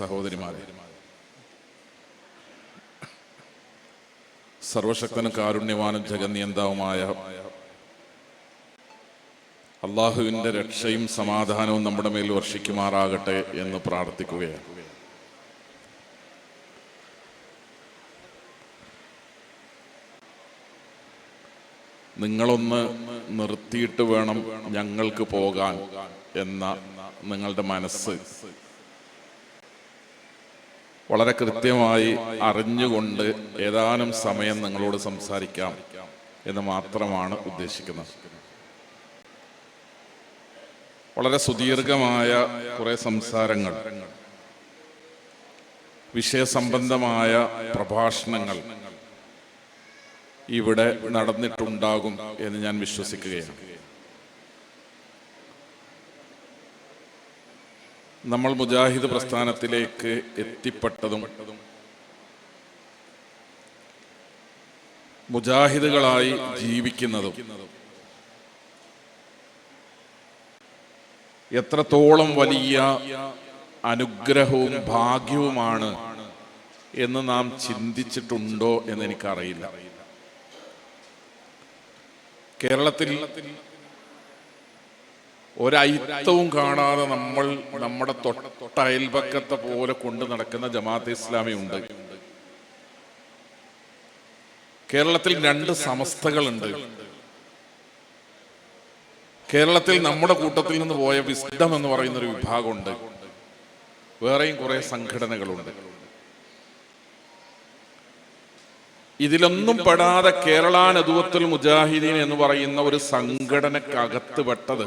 സഹോദരിമാരെ സർവശക്തനും കാരുണ്യവാനും ജഗന്നിയന്താവുമായ അള്ളാഹുവിന്റെ രക്ഷയും സമാധാനവും നമ്മുടെ മേൽ വർഷിക്കുമാറാകട്ടെ എന്ന് പ്രാർത്ഥിക്കുകയാണ്. നിങ്ങളൊന്ന് നിർത്തിയിട്ട് വേണം ഞങ്ങൾക്ക് പോകാൻ എന്ന നിങ്ങളുടെ മനസ്സ് വളരെ കൃത്യമായി അറിഞ്ഞുകൊണ്ട് ഏതാനും സമയം നിങ്ങളോട് സംസാരിക്കാം എന്ന് മാത്രമാണ് ഉദ്ദേശിക്കുന്നത്. വളരെ സുദീർഘമായ കുറെ സംസാരങ്ങൾ വിഷയസംബന്ധമായ പ്രഭാഷണങ്ങൾ ഇവിടെ നടന്നിട്ടുണ്ടാകും എന്ന് ഞാൻ വിശ്വസിക്കുകയാണ്. നമ്മൾ മുജാഹിദ് പ്രസ്ഥാനത്തിലേക്ക് എത്തിപ്പെട്ടതും മുജാഹിദുകളായി ജീവിക്കുന്നതും എത്രത്തോളം വലിയ അനുഗ്രഹവും ഭാഗ്യവുമാണ് എന്ന് നാം ചിന്തിച്ചിട്ടുണ്ടോ എന്ന് എനിക്കറിയില്ല. കേരളത്തിൽ ഒരയിത്തവും കാണാതെ നമ്മൾ നമ്മുടെ തൊട്ടയൽപക്കത്തെ പോലെ കൊണ്ട് നടക്കുന്ന ജമാഅത്ത് ഇസ്ലാമി ഉണ്ട് കേരളത്തിൽ രണ്ട് സമസ്തകളുണ്ട്. കേരളത്തിൽ നമ്മുടെ കൂട്ടത്തിൽ നിന്ന് പോയ വിസ്ഡം എന്ന് പറയുന്ന ഒരു വിഭാഗമുണ്ട്. വേറെയും കുറെ സംഘടനകളുണ്ട്. ഇതിലൊന്നും പെടാതെ കേരള മുജാഹിദീൻ എന്ന് പറയുന്ന ഒരു സംഘടനക്കകത്ത് പെട്ടത്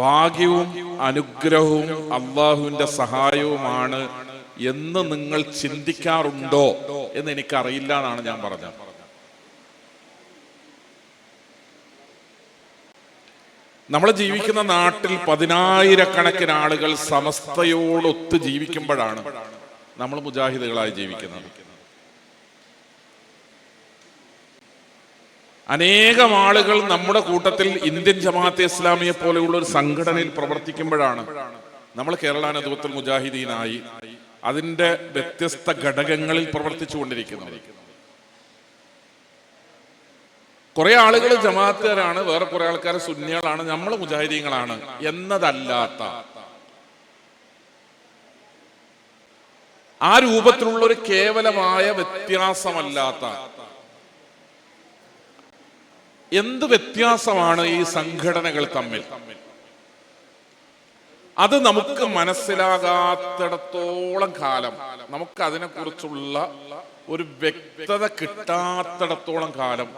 ഭാഗ്യവും അനുഗ്രഹവും അള്ളാഹുവിന്റെ സഹായവുമാണ് എന്ന് നിങ്ങൾ ചിന്തിക്കാറുണ്ടോ എന്ന് എനിക്കറിയില്ല എന്നാണ് ഞാൻ പറഞ്ഞത്. നമ്മൾ ജീവിക്കുന്ന നാട്ടിൽ പതിനായിരക്കണക്കിന് ആളുകൾ സമസ്തയോടൊത്ത് ജീവിക്കുമ്പോഴാണ് നമ്മൾ മുജാഹിദുകളായി ജീവിക്കുന്നത്. അനേകം ആളുകൾ നമ്മുടെ കൂട്ടത്തിൽ ഇന്ത്യൻ ജമാഅത്തെ ഇസ്ലാമിയെ പോലെയുള്ള ഒരു സംഘടനയിൽ പ്രവർത്തിക്കുമ്പോഴാണ് നമ്മൾ കേരള നേതൃത്വത്തിൽ മുജാഹിദീനായി അതിന്റെ വ്യത്യസ്ത ഘടകങ്ങളിൽ പ്രവർത്തിച്ചു കൊണ്ടിരിക്കുന്നത് കുറെ ആളുകൾ ജമാഅത്തുകാരാണ് വേറെ കുറെ ആൾക്കാർ സുന്നികളാണ് നമ്മൾ മുജാഹിദീങ്ങളാണ് എന്നതല്ലാത്ത ആ രൂപത്തിലുള്ള ഒരു കേവലമായ വ്യത്യാസമല്ലാത്ത എന്ത് വ്യത്യാസമാണ് ഈ സംഘടനകൾ തമ്മിൽ? അത് നമുക്ക് മനസ്സിലാകാത്തിടത്തോളം കാലം നമുക്ക് അതിനെക്കുറിച്ചുള്ള ഒരു വ്യക്തത കിട്ടാത്തിടത്തോളം കാലം.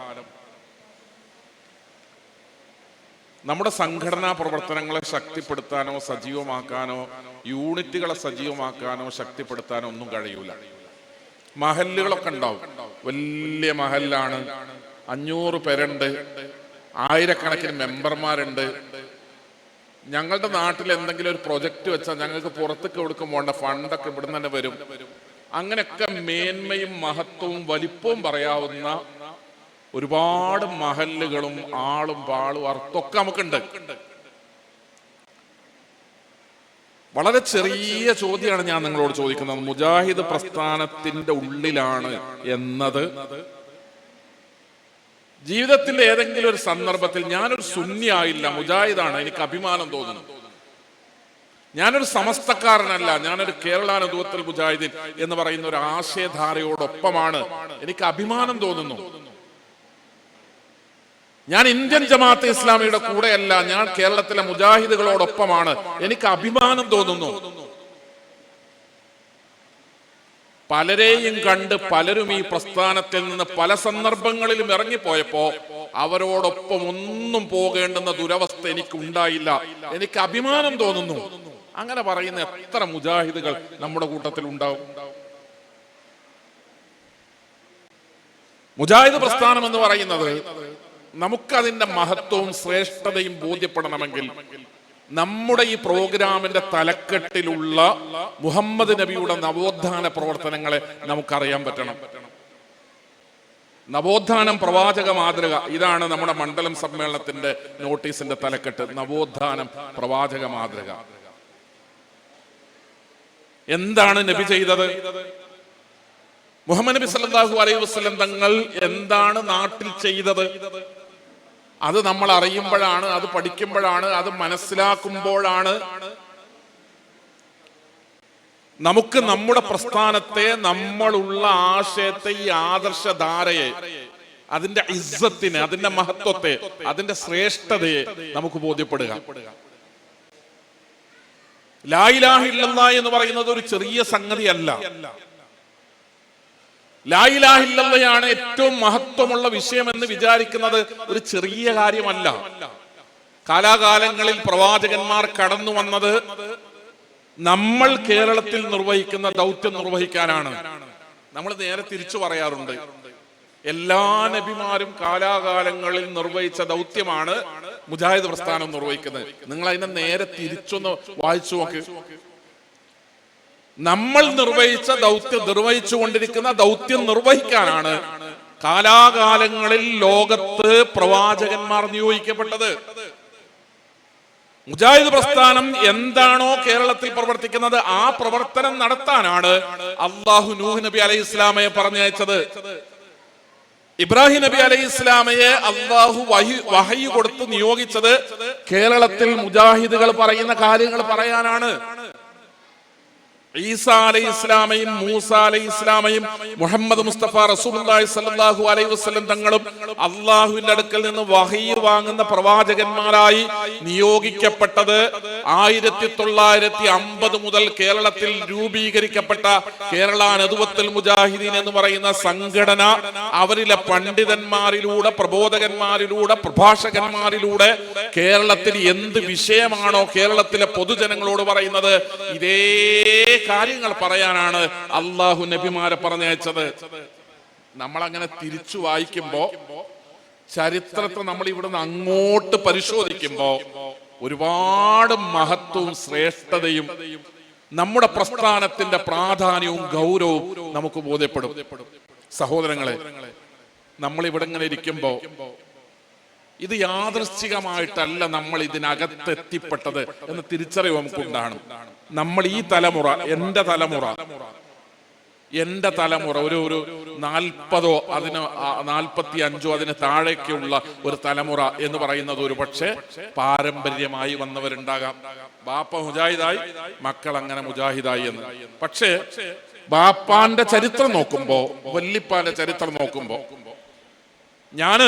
നമ്മുടെ സംഘടനാ പ്രവർത്തനങ്ങളെ ശക്തിപ്പെടുത്താനോ സജീവമാക്കാനോ യൂണിറ്റുകളെ സജീവമാക്കാനോ ശക്തിപ്പെടുത്താനോ ഒന്നും കഴിയൂല. മഹല്ലുകളൊക്കെ ഉണ്ടാവും. വലിയ മഹല്ലാണ്. അഞ്ഞൂറ് പേരുണ്ട്. ആയിരക്കണക്കിന് മെമ്പർമാരുണ്ട്. ഞങ്ങളുടെ നാട്ടിൽ എന്തെങ്കിലും ഒരു പ്രൊജക്ട് വെച്ചാൽ ഞങ്ങൾക്ക് പുറത്തേക്ക് കൊടുക്കും വേണ്ട ഫണ്ടൊക്കെ ഇവിടുന്ന് തന്നെ വരും. അങ്ങനെയൊക്കെ മേന്മയും മഹത്വവും വലിപ്പവും പറയാവുന്ന ഒരുപാട് മഹല്ലുകളും ആളും പാളും അർത്ഥമൊക്കെ നമുക്കുണ്ട്. വളരെ ചെറിയ ചോദ്യമാണ് ഞാൻ നിങ്ങളോട് ചോദിക്കുന്നത്. മുജാഹിദ് പ്രസ്ഥാനത്തിന്റെ ഉള്ളിലാണ് എന്നത്. ജീവിതത്തിന്റെ ഏതെങ്കിലും ഒരു സന്ദർഭത്തിൽ ഞാനൊരു സുന്നിയായില്ല മുജാഹിദാണ് എനിക്ക് അഭിമാനം തോന്നുന്നു. ഞാനൊരു സമസ്തക്കാരനല്ല ഞാനൊരു കേരളാനുഭവത്തിൽ മുജാഹിദിൻ എന്ന് പറയുന്ന ഒരു ആശയധാരയോടൊപ്പമാണ് എനിക്ക് അഭിമാനം തോന്നുന്നു. ഞാൻ ഇന്ത്യൻ ജമാഅത്ത് ഇസ്ലാമിയുടെ കൂടെയല്ല ഞാൻ കേരളത്തിലെ മുജാഹിദുകളോടൊപ്പമാണ് എനിക്ക് അഭിമാനം തോന്നുന്നു. പലരെയും കണ്ട് പലരും ഈ പ്രസ്ഥാനത്തിൽ നിന്ന് പല സന്ദർഭങ്ങളിലും ഇറങ്ങിപ്പോയപ്പോ അവരോടൊപ്പം ഒന്നും പോകേണ്ടെന്ന ദുരവസ്ഥ എനിക്ക് ഉണ്ടായില്ല എനിക്ക് അഭിമാനം തോന്നുന്നു. അങ്ങനെ പറയുന്ന എത്ര മുജാഹിദുകൾ നമ്മുടെ കൂട്ടത്തിൽ ഉണ്ടാവും. മുജാഹിദ് പ്രസ്ഥാനം എന്ന് പറയുന്നത് നമുക്കതിന്റെ മഹത്വവും ശ്രേഷ്ഠതയും ബോധ്യപ്പെടണമെങ്കിൽ നമ്മുടെ ഈ പ്രോഗ്രാമിന്റെ തലക്കെട്ടിലുള്ള മുഹമ്മദ് നബിയുടെ നവോത്ഥാന പ്രവർത്തനങ്ങളെ നമുക്കറിയാൻ പറ്റണം. നവോത്ഥാനം പ്രവാചക മാതൃക ഇതാണ് നമ്മുടെ മണ്ഡലം സമ്മേളനത്തിന്റെ നോട്ടീസിന്റെ തലക്കെട്ട് നവോത്ഥാനം പ്രവാചക മാതൃക. എന്താണ് നബി ചെയ്തത്? മുഹമ്മദ് നബി സല്ലല്ലാഹു അലൈഹി വസല്ലം തങ്ങൾ എന്താണ് നാട്ടിൽ ചെയ്തത്? അത് നമ്മൾ അറിയുമ്പോഴാണ് അത് പഠിക്കുമ്പോഴാണ് അത് മനസ്സിലാക്കുമ്പോഴാണ്. നമുക്ക് നമ്മുടെ പ്രസ്ഥാനത്തെ നമ്മളുള്ള ആശയത്തെ ഈ ആദർശധാരയെ അതിന്റെ ഇസ്സത്തിനെ അതിന്റെ മഹത്വത്തെ അതിന്റെ ശ്രേഷ്ഠതയെ നമുക്ക് ബോധ്യപ്പെടുക. ലായിലാഹില്ല എന്ന് പറയുന്നത് ഒരു ചെറിയ സംഗതിയല്ല. ലായിലാഹില്ലയാണ് ഏറ്റവും മഹത്വമുള്ള വിഷയം എന്ന് വിചാരിക്കുന്നത് ഒരു ചെറിയ കാര്യമല്ല. കാലാകാലങ്ങളിൽ പ്രവാചകന്മാർ കടന്നു വന്നത് നമ്മൾ കേരളത്തിൽ നിർവഹിക്കുന്ന ദൗത്യം നിർവഹിക്കാനാണ്. നമ്മൾ നേരെ തിരിച്ചു പറയാറുണ്ട്. എല്ലാ നബിമാരും കാലാകാലങ്ങളിൽ നിർവഹിച്ച ദൗത്യമാണ് മുജാഹിദ് പ്രസ്ഥാനം നിർവഹിക്കുന്നത്. നിങ്ങൾ അതിനെ നേരെ തിരിച്ചൊന്ന് വായിച്ചു നോക്ക്. നമ്മൾ നിർവഹിച്ച ദൗത്യം നിർവഹിച്ചു കൊണ്ടിരിക്കുന്ന ദൗത്യം നിർവഹിക്കാനാണ് കാലാകാലങ്ങളിൽ ലോകത്ത് പ്രവാചകന്മാർ നിയോഗിക്കപ്പെട്ടത്. മുജാഹിദ് പ്രസ്ഥാനം എന്താണോ കേരളത്തിൽ പ്രവർത്തിക്കുന്നത് ആ പ്രവർത്തനം നടത്താനാണ് അള്ളാഹു നൂഹ് നബി അലൈഹി ഇസ്ലാമയെ പറഞ്ഞയച്ചത്. ഇബ്രാഹിം നബി അലൈഹി ഇസ്ലാമയെ അള്ളാഹു വഹി കൊടുത്ത് നിയോഗിച്ചത് കേരളത്തിൽ മുജാഹിദുകൾ പറയുന്ന കാര്യങ്ങൾ പറയാനാണ്. ഈസ അലൈഹി ഇസ്ലാമയും മൂസ അലൈഹി ഇസ്ലാമയും മുഹമ്മദ് മുസ്തഫ റസൂലുള്ളാഹി സ്വല്ലല്ലാഹു അലൈഹി വസല്ലം തങ്ങളും അള്ളാഹുവിന്റെ അടുക്കൽ നിന്ന് വഹീ വാങ്ങുന്ന പ്രവാചകന്മാരായി നിയോഗിക്കപ്പെട്ടത് ആയിരത്തി തൊള്ളായിരത്തി അമ്പത് മുതൽ കേരളത്തിൽ രൂപീകരിക്കപ്പെട്ട കേരള നദുവത്തുൽ മുജാഹിദീൻ എന്ന് പറയുന്ന സംഘടന. അവരിലെ പണ്ഡിതന്മാരിലൂടെ പ്രബോധകന്മാരിലൂടെ പ്രഭാഷകന്മാരിലൂടെ കേരളത്തിൽ എന്ത് വിഷയമാണോ കേരളത്തിലെ പൊതുജനങ്ങളോട് പറയുന്നത് ഇതേ കാര്യങ്ങൾ പറയാനാണ് അള്ളാഹു നബിമാരെ പറഞ്ഞയച്ചത്. നമ്മൾ അങ്ങനെ തിരിച്ചു വായിക്കുമ്പോ ചരിത്രത്തെ നമ്മൾ ഇവിടുന്ന് അങ്ങോട്ട് പരിശോധിക്കുമ്പോ ഒരുപാട് മഹത്വവും ശ്രേഷ്ഠതയും നമ്മുടെ പ്രസ്ഥാനത്തിന്റെ പ്രാധാന്യവും ഗൗരവവും നമുക്ക് ബോധ്യപ്പെടും. സഹോദരങ്ങളെ നമ്മൾ ഇവിടെ ഇങ്ങനെ ഇരിക്കുമ്പോ ഇത് യാദൃശ്ചികമായിട്ടല്ല നമ്മൾ ഇതിനകത്ത് എത്തിപ്പെട്ടത് എന്ന് തിരിച്ചറിവ് നമുക്കുണ്ടാണ് നമ്മൾ ഈ തലമുറ എന്റെ തലമുറ എന്റെ തലമുറ ഒരു ഒരു നാൽപ്പതോ അതിന് നാൽപ്പത്തി അഞ്ചോ അതിന് താഴേക്കുള്ള ഒരു തലമുറ എന്ന് പറയുന്നത് ഒരു പക്ഷേ പാരമ്പര്യമായി വന്നവരുണ്ടാകാം. ബാപ്പ മുജാഹിദായി മക്കൾ അങ്ങനെ മുജാഹിദായി എന്ന്. പക്ഷേ ബാപ്പാന്റെ ചരിത്രം നോക്കുമ്പോ വല്ലിപ്പാന്റെ ചരിത്രം നോക്കുമ്പോ ഞാൻ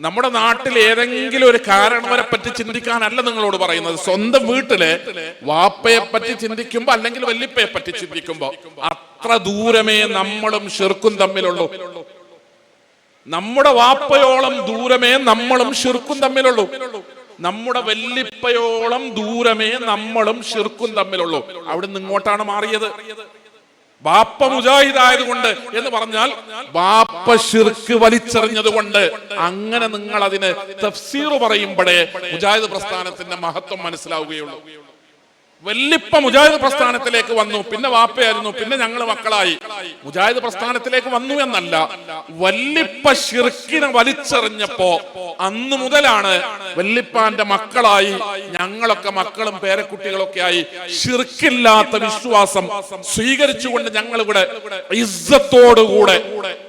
നമ്മുടെ നാട്ടിൽ ഏതെങ്കിലും ഒരു കാരണവരെ പറ്റി ചിന്തിക്കാനല്ല നിങ്ങളോട് പറയുന്നത്. സ്വന്തം വീട്ടിലെ വാപ്പയെ പറ്റി ചിന്തിക്കുമ്പോ അല്ലെങ്കിൽ വല്ലിപ്പയെ പറ്റി ചിന്തിക്കുമ്പോ അത്ര ദൂരമേ നമ്മളും ഷിർക്കും തമ്മിലുള്ളൂ. നമ്മുടെ വാപ്പയോളം ദൂരമേ നമ്മളും ഷിർക്കും തമ്മിലുള്ളൂ. നമ്മുടെ വല്ലിപ്പയോളം ദൂരമേ നമ്മളും ഷിർക്കും തമ്മിലുള്ളൂ. അവിടെ നിന്ന് ഇങ്ങോട്ടാണ് മാറിയത്. ബാപ്പ മുജാഹിദ് ആയതുകൊണ്ട് എന്ന് പറഞ്ഞാൽ ബാപ്പ ശിർക്ക് വലിച്ചെറിഞ്ഞത് കൊണ്ട് അങ്ങനെ നിങ്ങൾ അതിന് തഫ്സീർ പറയുമ്പോഴേ മുജാഹിദ് പ്രസ്ഥാനത്തിന്റെ മഹത്വം മനസ്സിലാവുകയുള്ളൂ. വല്ലിപ്പ മുജാഹിദ് പ്രസ്ഥാനത്തിലേക്ക് വന്നു പിന്നെ വാപ്പയായിരുന്നു പിന്നെ ഞങ്ങൾ മക്കളായി. മുജാഹിദ് പ്രസ്ഥാനത്തിലേക്ക് വന്നു എന്നല്ല വല്ലിപ്പ ഷിർക്കിനെ വലിച്ചെറിഞ്ഞപ്പോ അന്ന് മുതലാണ് വല്ലിപ്പാന്റെ മക്കളായി ഞങ്ങളൊക്കെ മക്കളും പേരക്കുട്ടികളൊക്കെ ആയി ഷിർക്കില്ലാത്ത വിശ്വാസം സ്വീകരിച്ചുകൊണ്ട് ഞങ്ങൾ ഇവിടെ ഇസ്സത്തോടുകൂടെ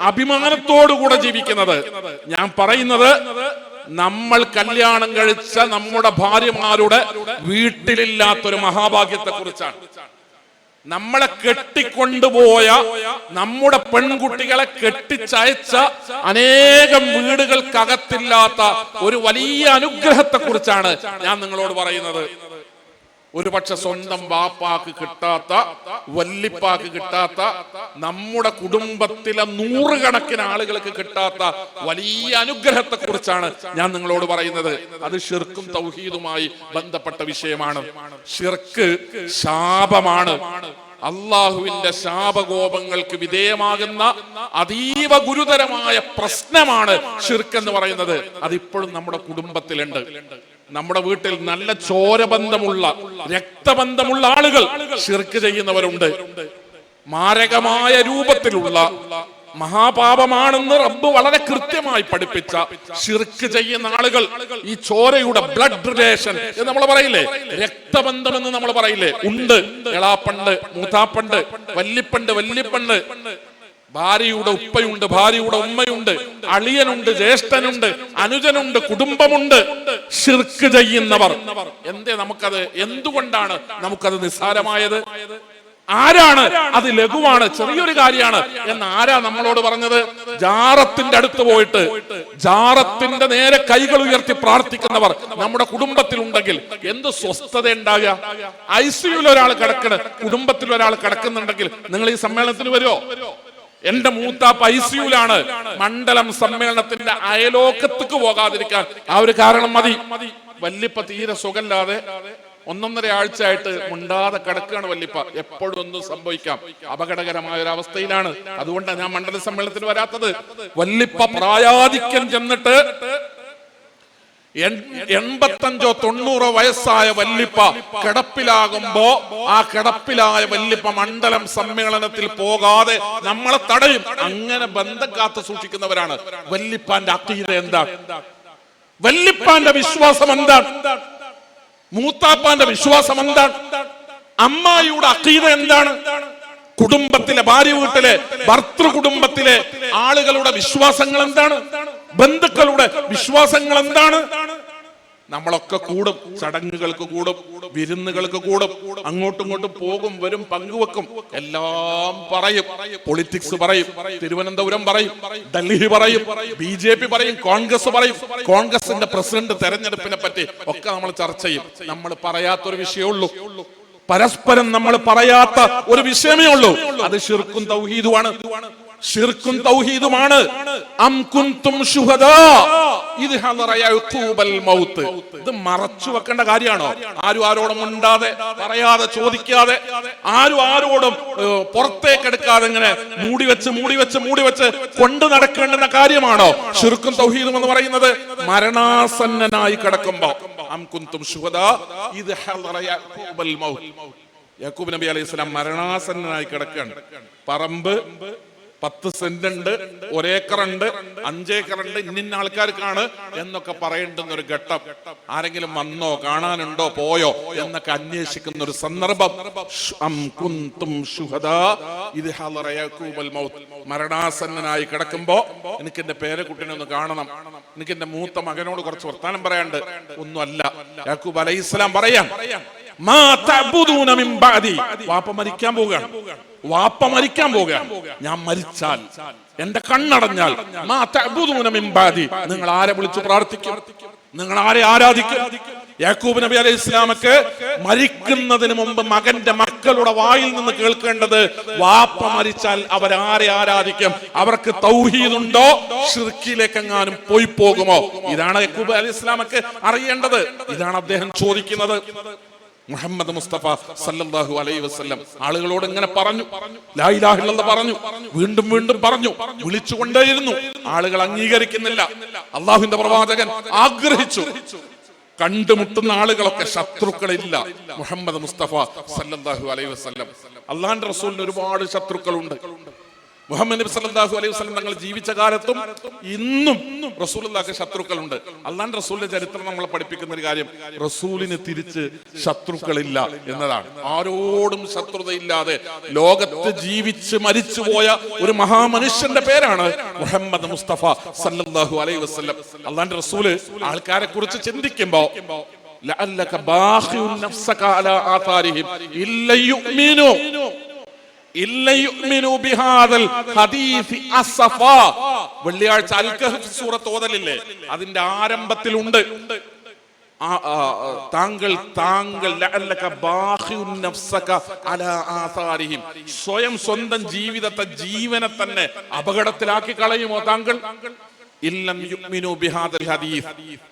അഭിമാനത്തോടുകൂടെ ജീവിക്കുന്നത്. ഞാൻ പറയുന്നത് നമ്മൾ കല്യാണം കഴിച്ച നമ്മുടെ ഭാര്യമാരുടെ വീട്ടിലില്ലാത്തൊരു മഹാഭാഗ്യത്തെ കുറിച്ചാണ് നമ്മളെ കെട്ടിക്കൊണ്ടുപോയ നമ്മുടെ പെൺകുട്ടികളെ കെട്ടിച്ചയച്ച അനേകം വീടുകൾക്കകത്തില്ലാത്ത ഒരു വലിയ അനുഗ്രഹത്തെ കുറിച്ചാണ് ഞാൻ നിങ്ങളോട് പറയുന്നത്. ഒരു പക്ഷെ സ്വന്തം വാപ്പാക്ക് കിട്ടാത്ത വല്ലിപ്പാക്ക് കിട്ടാത്ത നമ്മുടെ കുടുംബത്തിലെ നൂറുകണക്കിന് ആളുകൾക്ക് കിട്ടാത്ത വലിയ അനുഗ്രഹത്തെ കുറിച്ചാണ് ഞാൻ നിങ്ങളോട് പറയുന്നത്. അത് ഷിർക്കും തൗഹീദുമായി ബന്ധപ്പെട്ട വിഷയമാണ്. ഷിർക്ക് ശാപമാണ്. അള്ളാഹുവിന്റെ ശാപകോപങ്ങൾക്ക് വിധേയമാകുന്ന അതീവ ഗുരുതരമായ പ്രശ്നമാണ് ഷിർക്ക് എന്ന് പറയുന്നത്. അതിപ്പോഴും നമ്മുടെ കുടുംബത്തിലുണ്ട്. നമ്മുടെ വീട്ടിൽ നല്ല ചോരബന്ധമുള്ള രക്തബന്ധമുള്ള ആളുകൾ ഷിർക്ക് ചെയ്യുന്നവരുണ്ട്. മാരകമായ രൂപത്തിലുള്ള മഹാപാപമാണെന്ന് റബ്ബ് വളരെ കൃത്യമായി പഠിപ്പിച്ച ഷിർക്ക് ചെയ്യുന്ന ആളുകൾ ഈ ചോരയുടെ ബ്ലഡ് റിലേഷൻ എന്ന് നമ്മൾ പറയില്ലേ? രക്തബന്ധം എന്ന് നമ്മൾ പറയില്ലേ? ഉണ്ട് എളാപ്പണ്ട് മൂത്താപ്പണ്ട് വല്ലിപ്പണ്ട് വല്ലിപ്പണ്ട് ഭാര്യയുടെ ഉപ്പയുണ്ട് ഭാര്യയുടെ ഉമ്മയുണ്ട് അളിയനുണ്ട് ജ്യേഷ്ഠനുണ്ട് അനുജനുണ്ട് കുടുംബമുണ്ട്. ഷിർക്ക് ചെയ്യുന്നവർ. എന്തേ നമുക്കത്? എന്തുകൊണ്ടാണ് നമുക്കത് നിസ്സാരമായത്? ആരാണ്? അത് ലഘുവാണ് ചെറിയൊരു കാര്യമാണ്. എന്ന് ആരാ നമ്മളോട് പറഞ്ഞത്? ജാറത്തിന്റെ അടുത്ത് പോയിട്ട് ജാറത്തിന്റെ നേരെ കൈകൾ ഉയർത്തി പ്രാർത്ഥിക്കുന്നവർ നമ്മുടെ കുടുംബത്തിൽ ഉണ്ടെങ്കിൽ എന്ത് സ്വസ്ഥത ഉണ്ടാകുക ഐ സിയുൽ ഒരാൾ കിടക്കണ് കുടുംബത്തിൽ ഒരാൾ കിടക്കുന്നുണ്ടെങ്കിൽ നിങ്ങൾ ഈ സമ്മേളനത്തിന് വരുമോ എന്റെ മൂത്താപ്പ ഐ സിയുലാണ് മണ്ഡലം സമ്മേളനത്തിന്റെ അയലോക്കത്തേക്ക് പോകാതിരിക്കാൻ ആ ഒരു കാരണം മതി. വല്യപ്പ തീരെ സുഖമില്ലാതെ ഒന്നൊന്നര ആഴ്ച ആയിട്ട് മുണ്ടാതെ കിടക്കുകയാണ് വല്യപ്പ എപ്പോഴും ഒന്നും സംഭവിക്കാം. അപകടകരമായ ഒരു അവസ്ഥയിലാണ്. അതുകൊണ്ടാണ് ഞാൻ മണ്ഡല സമ്മേളനത്തിന് വരാത്തത്. വല്യപ്പ പ്രായാധിക്യം ചെന്നിട്ട് എൺപത്തഞ്ചോ തൊണ്ണൂറോ വയസ്സായ വല്ലിപ്പ കിടപ്പിലാകുമ്പോ ആ കിടപ്പിലായ വല്ലിപ്പ മണ്ഡലം സമ്മേളനത്തിൽ പോകാതെ നമ്മളെ തടയും. അങ്ങനെ ബന്ധം കാത്തു സൂക്ഷിക്കുന്നവരാണ്. വല്ലിപ്പാന്റെ അക്കീത എന്താ? വല്ലിപ്പാന്റെ വിശ്വാസം എന്താണ് മൂത്താപ്പാന്റെ വിശ്വാസം എന്താണ് അമ്മായിയുടെ അക്കീത എന്താണ്? കുടുംബത്തിലെ ഭാര്യ വീട്ടിലെ ഭർത്തൃ കുടുംബത്തിലെ ആളുകളുടെ വിശ്വാസങ്ങൾ എന്താണ്? ബന്ധുക്കളുടെ വിശ്വാസങ്ങൾ എന്താണ് നമ്മളൊക്കെ കൂടും ചടങ്ങുകൾക്ക് കൂടും വിരുന്നുകൾക്ക് കൂടും അങ്ങോട്ടും ഇങ്ങോട്ടും പോകും വരും പങ്കുവെക്കും എല്ലാം പറയും. പൊളിറ്റിക്സ് പറയും തിരുവനന്തപുരം പറയും ഡൽഹി പറയും ബി ജെ പി പറയും കോൺഗ്രസ് പറയും. കോൺഗ്രസിന്റെ പ്രസിഡന്റ് തെരഞ്ഞെടുപ്പിനെ പറ്റി ഒക്കെ നമ്മൾ ചർച്ച ചെയ്യും. നമ്മൾ പറയാത്തൊരു വിഷയമുള്ളൂ പരസ്പരം നമ്മൾ പറയാത്ത ഒരു വിഷയമേ ഉള്ളൂ. അത് ശിർക്കും തൗഹീദുമാണ് ഷിർക്കും തൗഹീദുമാണ്. അം കുന്തും ശുഹദാ. ഇത് മൗത്ത്. ഇത് മറച്ചു വെക്കേണ്ട കാര്യമാണോ? ആരും ആരോടും ഉണ്ടാതെ പറയാതെ ചോദിക്കാതെ ആരും ആരോടും ഏഹ്, പുറത്തേക്ക് എടുക്കാതെ ഇങ്ങനെ മൂടി വെച്ച് മൂടി വെച്ച് മൂടി വെച്ച് കൊണ്ട് നടക്കേണ്ടുന്ന കാര്യമാണോ? ഷിർക്കും തൗഹീദും എന്ന് പറയുന്നത് മരണാസന്നനായി കിടക്കുമ്പോ. അം കുന്തും ശുഹദാ. ഇത് യാക്കൂബ് നബി അലൈഹി സ്വലാം മരണാസന്നനായി കിടക്കുകയാണ് പറമ്പ് പത്ത് സെന്റ് ഉണ്ട് ഒരേക്കറുണ്ട് അഞ്ചേക്കറുണ്ട് ഇന്നിന്ന ആൾക്കാർക്കാണ് എന്നൊക്കെ പറയേണ്ടുന്ന ഒരു ഘട്ടം. ആരെങ്കിലും വന്നോ കാണാനുണ്ടോ പോയോ എന്നൊക്കെ അന്വേഷിക്കുന്ന ഒരു സന്ദർഭം മരണാസന്നനായി കിടക്കുമ്പോ എനിക്ക് എന്റെ പേരക്കുട്ടിനെ ഒന്ന് കാണണം. എനിക്ക് എന്റെ മൂത്ത മകനോട് കുറച്ച് വർത്താനം പറയാണ്ട് ഒന്നുമല്ല. യാക്കൂബ് അലൈഹി ഇസ്ലാം പറയാം. വാപ്പ മരിക്കാൻ പോവുകയാണ്. വാപ്പ മരിക്കാൻ പോവുകയാണ്. ഞാൻ മരിച്ചാൽ എന്റെ കണ്ണടഞ്ഞാൽ. നിങ്ങൾ ആരെ വിളിച്ചു പ്രാർത്ഥിക്കും? നിങ്ങൾ ആരെ ആരാധിക്കും? യാക്കൂബ് നബി അലൈഹി ഇസ്ലാമക്ക് മരിക്കുന്നതിന് മുമ്പ് മകന്റെ മക്കളുടെ വായിൽ നിന്ന് കേൾക്കേണ്ടത് വാപ്പ മരിച്ചാൽ അവരാരെ ആരാധിക്കും? അവർക്ക് തൗഹീദുണ്ടോ? ഷിർക്കിലേക്ക് എങ്ങാനും പോയി പോകുമോ? ഇതാണ് യാക്കൂബ് അലൈഹി ഇസ്ലാമക്ക് അറിയേണ്ടത്. ഇതാണ് അദ്ദേഹം ചോദിക്കുന്നത്. മുഹമ്മദ് മുസ്തഫ സല്ലല്ലാഹു അലൈഹി വസല്ലം ആളുകളോട് ഇങ്ങനെ പറഞ്ഞു. ലാ ഇലാഹ പറഞ്ഞു. വീണ്ടും വീണ്ടും പറഞ്ഞു. വിളിച്ചുകൊണ്ടേയിരുന്നു. ആളുകൾ അംഗീകരിക്കുന്നില്ല. അള്ളാഹുവിന്റെ പ്രവാചകൻ ആഗ്രഹിച്ചു. കണ്ടുമുട്ടുന്ന ആളുകളൊക്കെ ശത്രുക്കളില്ല. മുഹമ്മദ് മുസ്തഫ സല്ലല്ലാഹു അലൈഹി വസല്ലം. അള്ളാഹിന്റെ റസൂലിന് ഒരുപാട് ശത്രുക്കളുണ്ട്. മുഹമ്മദ് നബി സല്ലല്ലാഹു അലൈഹി വസല്ലം തങ്ങൾ ജീവിച്ച കാലത്തും ഇന്നും റസൂലുള്ളാഹിക്ക് ശത്രുക്കളുണ്ട്. അല്ലാണ്ട് റസൂലിന്റെ ചരിത്രം നമ്മളെ പഠിപ്പിക്കുന്ന ഒരു കാര്യം റസൂലിന് തിരിച്ച് ശത്രുക്കളില്ല എന്നതാണ്. ആരോടും ശത്രുതയില്ലാതെ ലോകത്ത് ജീവിച്ച് മരിച്ചുപോയ ഒരു മഹാമനുഷ്യന്റെ പേരാണ് മുഹമ്മദ് മുസ്തഫ സല്ലല്ലാഹു അലൈഹി വസല്ലം. അല്ലാണ്ട് റസൂൽ ആൾക്കാരെ കുറിച്ച് ചിന്തിക്കുമ്പോ ലഅല്ലക ബാഖിഉൻ നഫ്സക അലാ ആതാരിഹിം ഇല്ല വെള്ളിയാഴ്ച അൽ സൂറത്ത് ഓതലില്ലേ? അതിന്റെ ആരംഭത്തിലുണ്ട്. താങ്കൾ താങ്കൾ. സ്വയം സ്വന്തം ജീവിതത്തെ ജീവനെ തന്നെ അപകടത്തിലാക്കി കളയുമോ താങ്കൾ?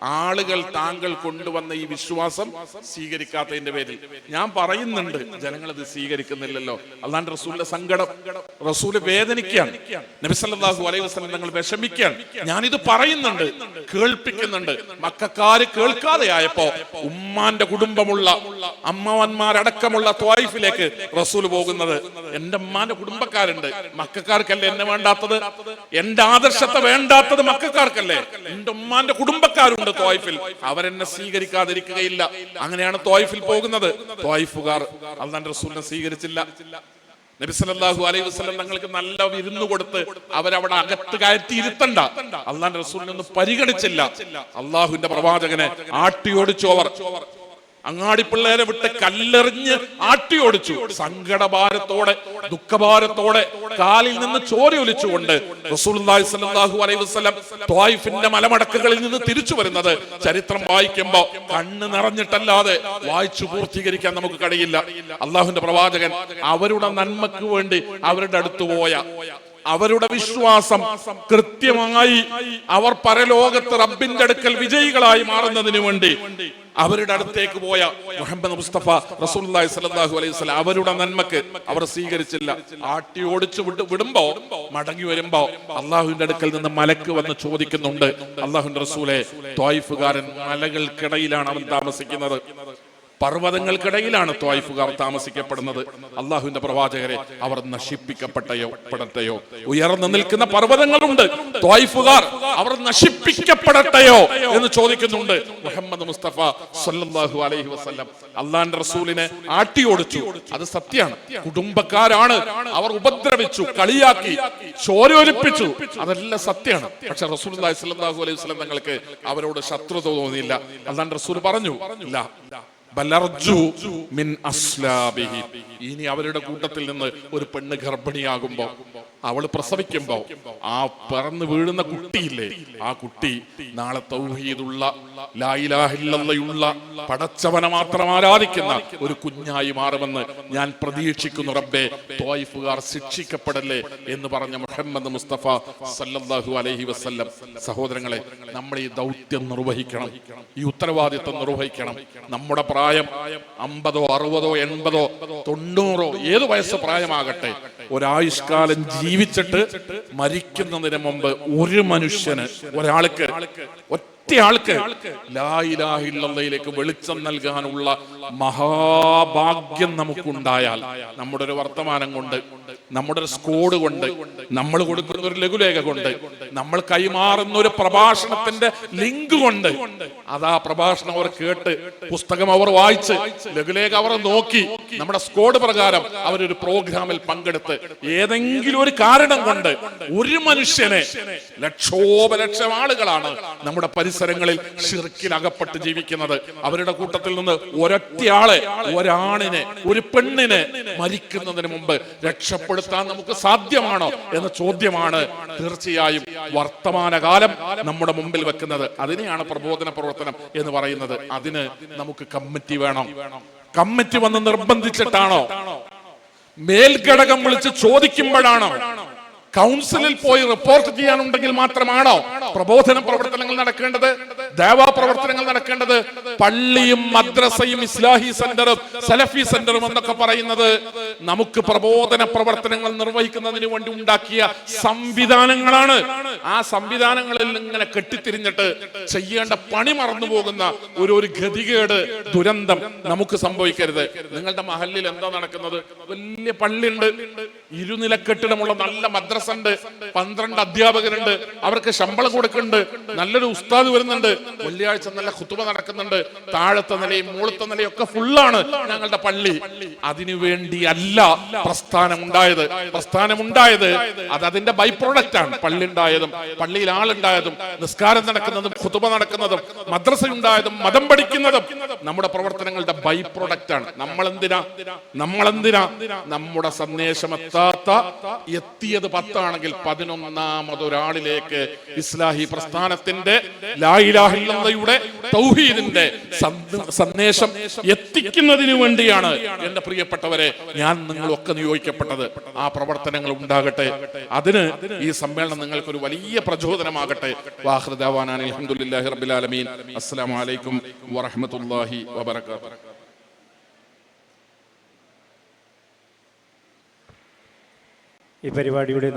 ആളുകൾ താങ്കൾ കൊണ്ടുവന്ന ഈ വിശ്വാസം സ്വീകരിക്കാത്തതിന്റെ പേരിൽ. ഞാൻ പറയുന്നുണ്ട് ജനങ്ങൾ ഇത് സ്വീകരിക്കുന്നില്ലല്ലോ. അല്ലാണ്ട് റസൂലിന്റെ സങ്കടം റസൂൽ വേദനിക്കുകയാണ്. നബിസല്ലാഹു അലൈഹി വസല്ലം തങ്ങൾ വിഷമിക്കുകയാണ്. ഞാനിത് പറയുന്നുണ്ട് കേൾപ്പിക്കുന്നുണ്ട്. മക്കാര് കേൾക്കാതെ ആയപ്പോ ഉമ്മാന്റെ കുടുംബമുള്ള അമ്മവന്മാരടക്കമുള്ള ത്വായിഫിലേക്ക് റസൂൽ പോകുന്നത്. എന്റെ ഉമ്മാന്റെ കുടുംബക്കാരുണ്ട്. മക്കാർക്കല്ലേ എന്നെ വേണ്ടാത്തത്? എന്റെ ആദർശത്തെ വേണ്ടാത്തത് മക്കാർക്കല്ലേ എന്റെ ഉമ്മാന്റെ കുടുംബക്കാരുണ്ട് തോയ്ഫിൽ. അവരെന്നെ സ്വീകരിക്കാതിരിക്കുകയില്ല. അങ്ങനെയാണ് തോയ്ഫിൽ പോകുന്നത്. തോയ്ഫുകാർ അള്ളാന്റെ റസൂലിനെ സ്വീകരിച്ചില്ല. നബി സല്ലല്ലാഹു അലൈഹി വസല്ലം തങ്ങൾക്ക് നല്ല വിരുന്ന് കൊടുത്ത് അവരവിടെ അകത്ത് കയറ്റി ഇരുത്തണ്ട. അള്ളാന്റെ റസൂലിനെ പരിഗണിച്ചില്ല. അള്ളാഹുവിന്റെ പ്രവാചകനെ ആട്ടിയോടിച്ചു അവർ അങ്ങാടി പിള്ളേരെ വിട്ട് കല്ലെറിഞ്ഞ് ആട്ടി ഓടിച്ചു. സങ്കടഭാരത്തോടെ ദുഃഖഭാരത്തോടെ കാലിൽ നിന്ന് ചോരയൊലിച്ചുകൊണ്ട് സ്വല്ലല്ലാഹു അലൈഹി ത്വായിഫിന്റെ മലമടക്കുകളിൽ നിന്ന് തിരിച്ചു വരുന്നത് ചരിത്രം വായിക്കുമ്പോ കണ്ണ് നിറഞ്ഞിട്ടല്ലാതെ വായിച്ചു പൂർത്തീകരിക്കാൻ നമുക്ക് കഴിയില്ല. അള്ളാഹുവിന്റെ പ്രവാചകൻ അവരുടെ നന്മക്ക് വേണ്ടി അവരുടെ അടുത്ത് പോയ അവരുടെ വിശ്വാസം കൃത്യമായി അവർ പരലോകത്ത് റബ്ബിന്റെ അടുക്കൽ വിജയികളായി മാറുന്നതിന് വേണ്ടി അവരുടെ അടുത്തേക്ക് പോയ മുഹമ്മദ് മുസ്തഫ റസൂലി സലാഹു അലൈഹി വസല്ലം അവരുടെ നന്മക്ക് അവർ സ്വീകരിച്ചില്ല. ആട്ടി ഓടിച്ചു വിട്ട് വിടുമ്പോ മടങ്ങി വരുമ്പോ അള്ളാഹുവിന്റെ അടുക്കൽ നിന്ന് മലക്ക് വന്ന് ചോദിക്കുന്നുണ്ട്. അള്ളാഹുവിന്റെ റസൂലെ ത്വായിഫുകാരൻ മലകൾക്കിടയിലാണ് അവൻ താമസിക്കുന്നത്. പർവതങ്ങൾക്കിടയിലാണ് ത്വായിഫുകാർ താമസിക്കപ്പെടുന്നത്. അള്ളാഹുവിന്റെ പ്രവാചകരെ അവർ നശിപ്പിക്കപ്പെട്ടയോ പെടട്ടെയോ ഉയർന്നു നിൽക്കുന്ന പർവതങ്ങളുണ്ട്. ത്വായിഫുകാർ അവർ നശിപ്പിക്കപ്പെടട്ടെയോ എന്ന് ചോദിക്കുന്നുണ്ട്. മുഹമ്മദ് മുസ്തഫ സല്ലല്ലാഹു അലൈഹി വസല്ലം അള്ളാന്റെ റസൂലിനെ ആട്ടിയോടിച്ചു. അത് സത്യമാണ്. കുടുംബക്കാരാണ് അവർ ഉപദ്രവിച്ചു കളിയാക്കി ചോരോലിപ്പിച്ചു അതെല്ലാം സത്യമാണ്. പക്ഷെ റസൂൽ സല്ലല്ലാഹു അലൈഹി വസല്ലം തങ്ങൾക്ക് അവരോട് ശത്രുത തോന്നിയില്ല. അള്ളാന്റെ റസൂൽ പറഞ്ഞു ഇല്ല മിൻ അസ്ലാബിഹി. ഇനി അവരുടെ കൂട്ടത്തിൽ നിന്ന് ഒരു പെണ്ണ് ഗർഭിണിയാകുമ്പോ അവൾ പ്രസവിക്കുമ്പോ ആ പറന്ന് വീഴുന്ന കുട്ടിയില്ലേ ആ കുട്ടി നാളെ തൗഹീദുള്ള ലായിലാഹില്ലയുള്ള പടച്ചവനെ മാത്രം ആരാധിക്കുന്ന ഒരു കുഞ്ഞായി മാറുമെന്ന് ഞാൻ പ്രതീക്ഷിക്കുന്നു റബ്ബെ. തോയിഫുകാർ ശിക്ഷിക്കപ്പെടല്ലേ എന്ന് പറഞ്ഞ മുഹമ്മദ് മുസ്തഫ സല്ലല്ലാഹു അലൈഹി വസല്ലം. സഹോദരങ്ങളെ നമ്മൾ ഈ ദൗത്യം നിർവഹിക്കണം. ഈ ഉത്തരവാദിത്വം നിർവഹിക്കണം. നമ്മുടെ പ്രായം അമ്പതോ അറുപതോ എൺപതോ തൊണ്ണൂറോ ഏത് വയസ്സ് പ്രായമാകട്ടെ ഒരായുഷ്കാലം ജീവിച്ചിട്ട് മരിക്കുന്നതിന് മുമ്പ് ഒരു മനുഷ്യന് ഒരാൾക്ക് ഒറ്റയാൾക്ക് ലായിലാഹില്ലയിലേക്ക് വെളിച്ചം നൽകാനുള്ള മഹാഭാഗ്യം നമുക്കുണ്ടായാൽ നമ്മുടെ ഒരു വർത്തമാനം കൊണ്ട് നമ്മുടെ ഒരു സ്കോഡ് കൊണ്ട് നമ്മൾ കൊടുക്കുന്ന ഒരു ലഘുലേഖ കൊണ്ട് നമ്മൾ കൈമാറുന്ന ഒരു പ്രഭാഷണത്തിന്റെ ലിങ്ക് കൊണ്ട് അതാ പ്രഭാഷണം അവർ കേട്ട് പുസ്തകം അവർ വായിച്ച് ലഘുലേഖ അവർ നോക്കി നമ്മുടെ സ്കോഡ് പ്രകാരം അവരൊരു പ്രോഗ്രാമിൽ പങ്കെടുത്ത് ഏതെങ്കിലും ഒരു കാരണം കൊണ്ട് ഒരു മനുഷ്യനെ ലക്ഷോപലക്ഷം ആളുകളാണ് നമ്മുടെ പരിസരങ്ങളിൽ ഷിർക്കിൽ അകപ്പെട്ട് ജീവിക്കുന്നത്. അവരുടെ കൂട്ടത്തിൽ നിന്ന് ഒരൊറ്റയാളെ ഒരാണിനെ ഒരു പെണ്ണിനെ മരിക്കുന്നതിന് മുമ്പ് രക്ഷപ്പെടുത്താൻ നമുക്ക് സാധ്യമാണോ എന്ന ചോദ്യമാണ് തീർച്ചയായും വർത്തമാനകാലം നമ്മുടെ മുമ്പിൽ വെക്കുന്നത്. അതിനെയാണ് പ്രബോധന പ്രവർത്തനം എന്ന് പറയുന്നത്. അതിന് നമുക്ക് കമ്മിറ്റി വേണം. കമ്മിറ്റി വന്ന് നിർബന്ധിച്ചിട്ടാണോ? മേൽഘടകം വിളിച്ച് ചോദിക്കുമ്പോഴാണോ? കൗൺസിലിൽ പോയി റിപ്പോർട്ട് ചെയ്യാനുണ്ടെങ്കിൽ മാത്രമാണോ പ്രബോധന പ്രവർത്തനങ്ങൾ നടക്കേണ്ടത് ദേവാ പ്രവർത്തനങ്ങൾ നടക്കേണ്ടത്? പള്ളിയും മദ്രസയും ഇസ്ലാഹി സെന്ററും സലഫി സെന്ററും എന്നൊക്കെ പറയുന്നത് നമുക്ക് പ്രബോധന പ്രവർത്തനങ്ങൾ നിർവഹിക്കുന്നതിന് വേണ്ടി ഉണ്ടാക്കിയ സംവിധാനങ്ങളാണ്. ആ സംവിധാനങ്ങളിൽ ഇങ്ങനെ കെട്ടിത്തിരിഞ്ഞിട്ട് ചെയ്യേണ്ട പണി മറന്നു പോകുന്ന ഒരു ഒരു ഗതികേട് ദുരന്തം നമുക്ക് സംഭവിക്കരുത്. നിങ്ങളുടെ മഹലിൽ എന്താ നടക്കുന്നത്? വലിയ പള്ളിയുണ്ട്. ഇരുനില കെട്ടിടമുള്ള നല്ല മദ്രസ ഉണ്ട് പന്ത്രണ്ട് അധ്യാപകരുണ്ട് അവർക്ക് ശമ്പളം കൊടുക്കുന്നുണ്ട് നല്ലൊരു ഉസ്താദ് വരുന്നുണ്ട്. വെള്ളിയാഴ്ച നല്ല കുത്തുമ നടക്കുന്നുണ്ട്. താഴത്തെ നിലയും മൂളത്തെ നിലയും ഒക്കെ ഫുള്ളാണ് ഞങ്ങളുടെ പള്ളി. അതിനുവേണ്ടി അല്ല പ്രസ്ഥാനം ഉണ്ടായത് പ്രസ്ഥാനം ഉണ്ടായത് അത് അതിന്റെ ബൈ പ്രോഡക്റ്റ് ആണ്. പള്ളി ഉണ്ടായതും പള്ളിയിൽ ആളുണ്ടായതും നിസ്കാരം നടക്കുന്നതും കുത്തുമ നടക്കുന്നതും മദ്രസ ഉണ്ടായതും മതം പഠിക്കുന്നതും നമ്മുടെ പ്രവർത്തനങ്ങളുടെ ബൈ പ്രോഡക്റ്റ് ആണ്. നമ്മൾ എന്തിനാ നമ്മുടെ സന്ദേശം എത്താത്ത എത്തിയത് പത്താണെങ്കിൽ പതിനൊന്നാമതൊരാളിലേക്ക് ഇസ്ലാഹി പ്രസ്ഥാനത്തിന്റെ ലായിലാഹില്ലയുടെ തൗഹീദിന്റെ സന്ദേശം എത്തിക്കുന്നതിന് വേണ്ടിയാണ് എന്റെ പ്രിയപ്പെട്ടവരെ ഞാൻ നിങ്ങളൊക്കെ നിയോഗിക്കപ്പെട്ടത്. ആ പ്രവർത്തനങ്ങൾ ഉണ്ടാകട്ടെ. അതിന് ഈ സമ്മേളനം നിങ്ങൾക്കൊരു വലിയ പ്രചോദനമാകട്ടെ. വാഹൃദാവാനാൻ അലഹമുല്ലാഹി റബിലാലമീൻ അസ്സലാമു അലൈക്കും വറഹമത്തല്ലാഹി വബർക്കാത്തു ഈ പരിപാടിയുടെ